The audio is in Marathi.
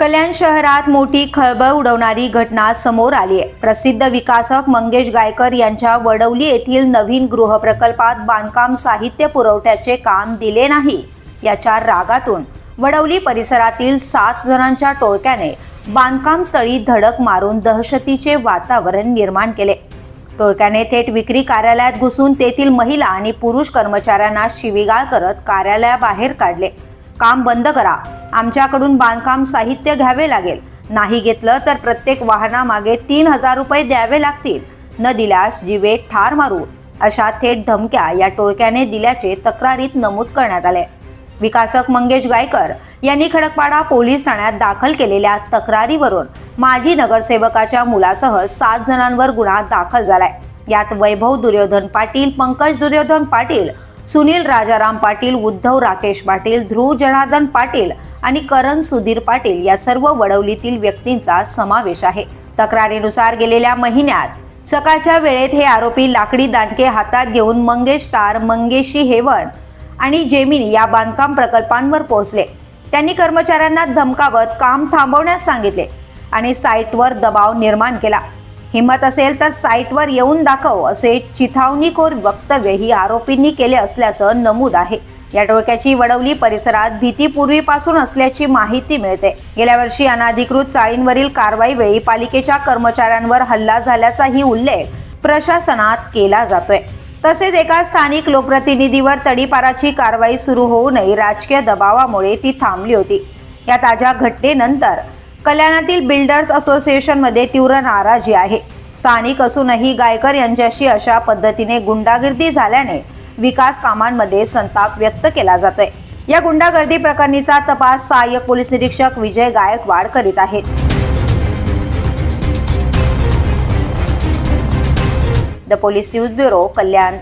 कल्याण शहरात मोठी खळबळ उडवणारी घटना समोर आली आहे. प्रसिद्ध विकासक मंगेश गायकर यांच्या वडवली येथील नवीन गृहप्रकल्पात बांधकाम साहित्य पुरवठ्याचे काम दिले नाही. याच्या रागातून वडवली परिसरातील सात जणांच्या टोळक्याने बांधकाम स्थळी धडक मारून दहशतीचे वातावरण निर्माण केले. टोळक्याने थेट विक्री कार्यालयात घुसून तेथील महिला आणि पुरुष कर्मचाऱ्यांना शिवीगाळ करत कार्यालयाबाहेर काढले. काम बंद करा. आमच्याकडून बांधकाम साहित्य घ्यावे लागेल. नाही घेतलं तर प्रत्येक वाहनामागे तीन हजार रुपये द्यावे लागतील. न दिल्यास जीवे ठार मारू. अशा थेट धमक्या या टोळक्याने दिल्याचे तक्रारीत नमूद करण्यात आले. विकासक मंगेश गायकर यांनी खडकपाडा पोलीस ठाण्यात दाखल केलेल्या तक्रारीवरून माजी नगरसेवकाच्या मुलासह सात जणांवर गुन्हा दाखल झालाय. यात वैभव दुर्योधन पाटील पंकज दुर्योधन पाटील सुनील राजाराम पाटील उद्धव राकेश पाटील ध्रुव जनार्दन पाटील आणि करण सुधीर पाटील या सर्व वडवलीतील व्यक्तींचा समावेश आहे. तक्रारीनुसार गेलेल्या महिन्यात सकाळच्या वेळेत हे आरोपी लाकडी दांडके हातात घेऊन मंगेश स्टार मंगेशी हेवन आणि जेमिनी या बांधकाम प्रकल्पांवर पोहोचले. त्यांनी कर्मचाऱ्यांना धमकावत काम थांबवण्यास सांगितले आणि साईटवर दबाव निर्माण केला. हिंमत असेल तर साईटवर येऊन दाखव असे चिथावणीखोर वक्तव्य ही आरोपींनी केले असल्याचं नमूद आहे. या टोळक्याची वडवली परिसरात भीतीपूर्वीपासून असल्याची माहिती मिळते. गेल्या वर्षी अनाधिकृत चाळींवरील कारवाई वेळी पालिकेच्या कर्मचाऱ्यांवर हल्ला झाल्याचाही उल्लेख प्रशासनात केला जातोय. तसेच एका स्थानिक लोकप्रतिनिधीवर तडीपाराची कारवाई सुरू होऊ नये राजकीय दबावामुळे ती थांबली होती. या ताज्या घटनेनंतर कल्याणातील बिल्डर्स असोसिएशनमध्ये तीव्र नाराजी आहे. स्थानिक असूनही गायकर यांच्याशी अशा पद्धतीने गुंडागिर्दी झाल्याने विकास कामांमध्ये संताप व्यक्त केला जातोय. या गुंडागर्दी प्रकरणीचा तपास सहाय्यक पोलीस निरीक्षक विजय गायकवाड करीत आहेत. The police news bureau Kalyan.